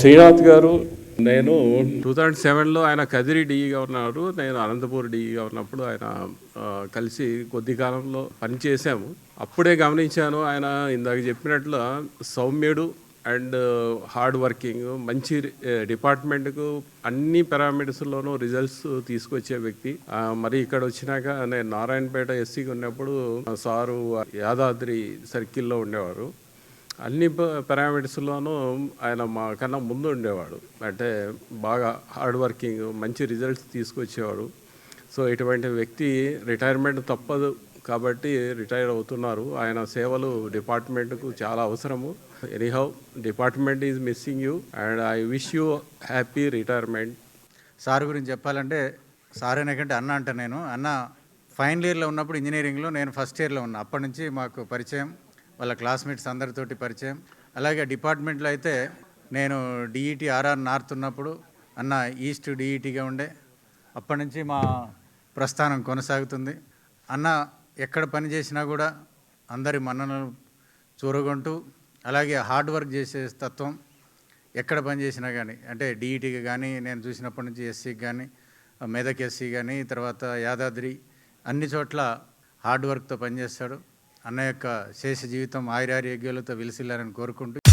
శ్రీనాథ్ గారు నేను two thousand సెవెన్లో ఆయన కదిరి డిఈగా ఉన్నారు నేను అనంతపూర్ డిఈగా ఉన్నప్పుడు ఆయన కలిసి కొద్ది కాలంలో పనిచేసాము అప్పుడే గమనించాను ఆయన ఇందాక చెప్పినట్లు సౌమ్యుడు అండ్ హార్డ్ వర్కింగ్ మంచి డిపార్ట్మెంట్కు అన్ని పారామీటర్స్లోనూ రిజల్ట్స్ తీసుకొచ్చే వ్యక్తి. మరి ఇక్కడ వచ్చినాక నేను నారాయణపేట ఎస్సీకి ఉన్నప్పుడు సారు యాదాద్రి సర్కిల్లో ఉండేవారు. అన్ని పారామీటర్స్లోనూ ఆయన మా కన్నా ముందు ఉండేవాడు అంటే బాగా హార్డ్ వర్కింగ్ మంచి రిజల్ట్స్ తీసుకొచ్చేవాడు. సో ఇటువంటి వ్యక్తి రిటైర్మెంట్ తప్పదు కాబట్టి రిటైర్ అవుతున్నారు. ఆయన సేవలు డిపార్ట్మెంట్కు చాలా అవసరము. Anyhow department is missing you and I wish you happy retirement sir గురించి చెప్పాలంటే సార్ అనేకంటే అన్న అంట నేను. అన్న ఫైనల్ ఇయర్లో ఉన్నప్పుడు ఇంజనీరింగ్లో నేను ఫస్ట్ ఇయర్లో ఉన్నా. అప్పటి నుంచి మాకు పరిచయం. వాళ్ళ క్లాస్మేట్స్ అందరితోటి పరిచయం. అలాగే డిపార్ట్మెంట్లో అయితే నేను డిఈటి ఆర్ఆర్ నార్త్ ఉన్నప్పుడు అన్న ఈస్ట్ డిఈటిగా ఉండే. అప్పటి నుంచి మా ప్రస్థానం కొనసాగుతుంది. అన్న ఎక్కడ పని చేసినా కూడా అందరి మన్ననలు చూరగొంటూ అలాగే హార్డ్ వర్క్ చేసే తత్వం ఎక్కడ పని చేసినా కానీ అంటే డిఈటీకి కానీ నేను చూసినప్పటి నుంచి ఎస్సీకి కానీ మెదక్ ఎస్సీ కానీ తర్వాత యాదాద్రి అన్ని చోట్ల హార్డ్ వర్క్తో పనిచేస్తాడు. అన్న యొక్క శేష జీవితం ఆయురారోగ్యాలతో విలిసిల్లారని కోరుకుంటూ